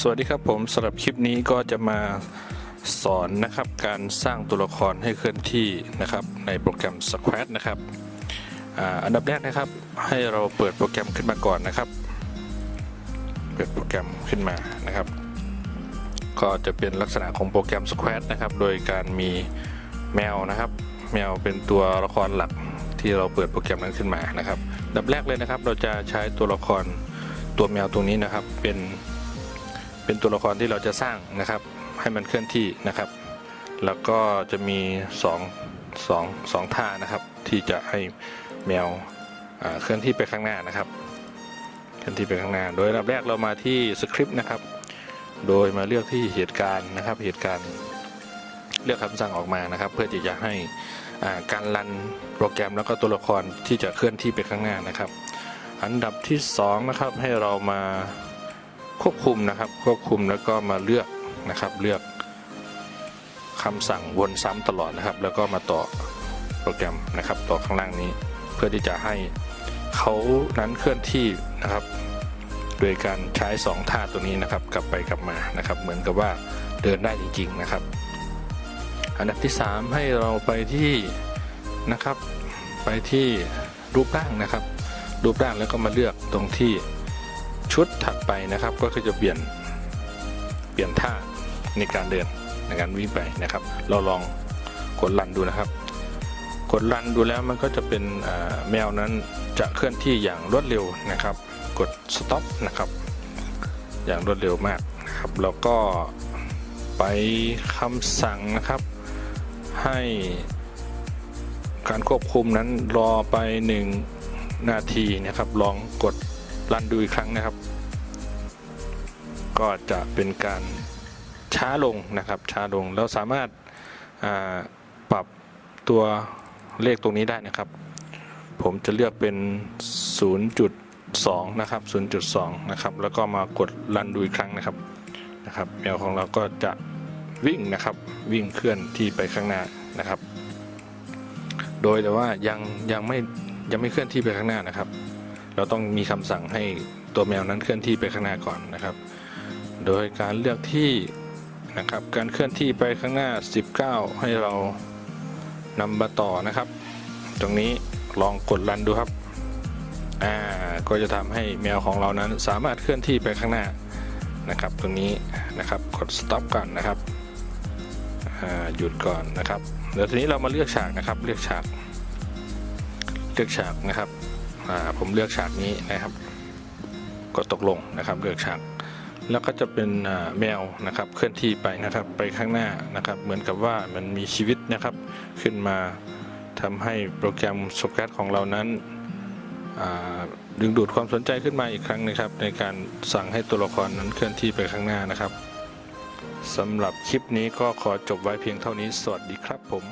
สวัสดีครับผมสำหรับคลิปนี้ก็จะมาสอนนะครับการสร้างตัวละครให้เคลื่อนที่นะครับในโปรแกรม Squash นะครับอ,อันดับแรกนะครับให้เราเปิดโปรแกรมขึ้นมาก่อนนะครับ เปิดโปรแกรมขึ้นมานะครับ ก็จะเป็นลักษณะของโปรแกรม Squash นะครับโดยการมีแมวนะครับ แมวเป็นตัวละครหลักที่เราเปิดโปรแกรมนั้นขึ้นมานะครับอันดับแรกเลยนะครับ เราจะใช้ตัวละครตัวแมวตรงนี้นะครับเป็น เป็นตัวละครที่เราจะสร้างนะครับ ให้มันเคลื่อนที่นะครับ แล้วก็จะมี2องสองสองท่านะครับ ที่จะให้แมวเคลื่อนที่ไปข้างหน้านะครับ เคลื่อนที่ไปข้างหน้า โดยอันดับแรกเรามาที่สคริปต์นะครับ โดยมาเลือกที่เหตุการณ์นะครับ เหตุการณ์เลือกคำสั่งออกมานะครับ เพื่อที่จะให้การรันโปรแกรมแล้วก็ตัวละครที่จะเคลื่อนที่ไปข้างหน้านะครับ อันดับที่สองนะครับให้เรามา ควบคุมนะครับ ควบคุมแล้วก็มาเลือกนะครับ เลือกคำสั่งวนซ้ำตลอดนะครับ แล้วก็มาต่อโปรแกรมนะครับ ต่อข้างล่างนี้ เพื่อที่จะให้เขานั้นเคลื่อนที่นะครับ โดยการใช้2ท่าตัวนี้นะครับ กลับไปกลับมานะครับ เหมือนกับว่าเดินได้จริง ๆนะครับ อันดับที่ 3 ให้เราไปที่นะครับ ไปที่รูปร่างนะครับ รูปร่างแล้วก็มาเลือกตรงที่ ชุดถัดไปนะครับก็คือจะเปลี่ยนเปลี่ยนท่าในการเดินในการวิ่งไปนะครับ เราลองกดรันดูนะครับ กดรันดูแล้วมันก็จะเป็นแมวนั้นจะเคลื่อนที่อย่างรวดเร็วนะครับ กด stop นะครับ อย่างรวดเร็วมากนะครับแล้วก็ไปคำสั่งนะครับ ให้การควบคุมนั้นรอไป 1 นาทีนะครับ ลองกดรันดูอีกครั้งนะครับ ก็จะเป็นการช้าลงนะครับช้าลงแล้วสามารถาปรับตัวเลขตรงนี้ได้นะครับ ผมจะเลือกเป็น 0.2 นะครับ 0.2 นะครับ แล้วก็มากดรันดูอีกครั้งนะครับนะครับแมวของเราก็จะวิ่งนะครับวิ่งเคลื่อนที่ไปข้างหน้านะครับ โดยแต่ว่ายังยังไม่ยังไม่เคลื่อนที่ไปข้างหน้านะครับ เราต้องมีคำสั่งให้ตัวแมวนั้นเคลื่อนที่ไปข้างหน้าก่อนนะครับ โดยการเลือกที่นะครับ การเคลื่อนที่ไปข้างหน้า 19 ให้เรานำมาต่อนะครับ ตรงนี้ลองกดรันดูครับ อ่า ก็จะทำให้แมวของเรานั้นสามารถเคลื่อนที่ไปข้างหน้านะครับ ตรงนี้นะครับ กด stop ก่อนนะครับอ่าหยุดก่อนนะครับ เดี๋ยวทีนี้เรามาเลือกฉากนะครับ เลือกฉาก เลือกฉากนะครับอ่าผมเลือกฉากนี้นะครับ กดตกลงนะครับ เลือกฉาก แล้วก็จะเป็นแมวนะครับเคลื่อนที่ไปนะครับไปข้างหน้านะครับ เหมือนกับว่ามันมีชีวิตนะครับขึ้นมาทำให้โปรแกรมสแกตของเรานั้นดึงดูดความสนใจขึ้นมาอีกครั้งนะครับ ในการสั่งให้ตัวละครนั้นเคลื่อนที่ไปข้างหน้านะครับสำหรับคลิปนี้ก็ขอจบไว้เพียงเท่านี้สวัสดีครับผม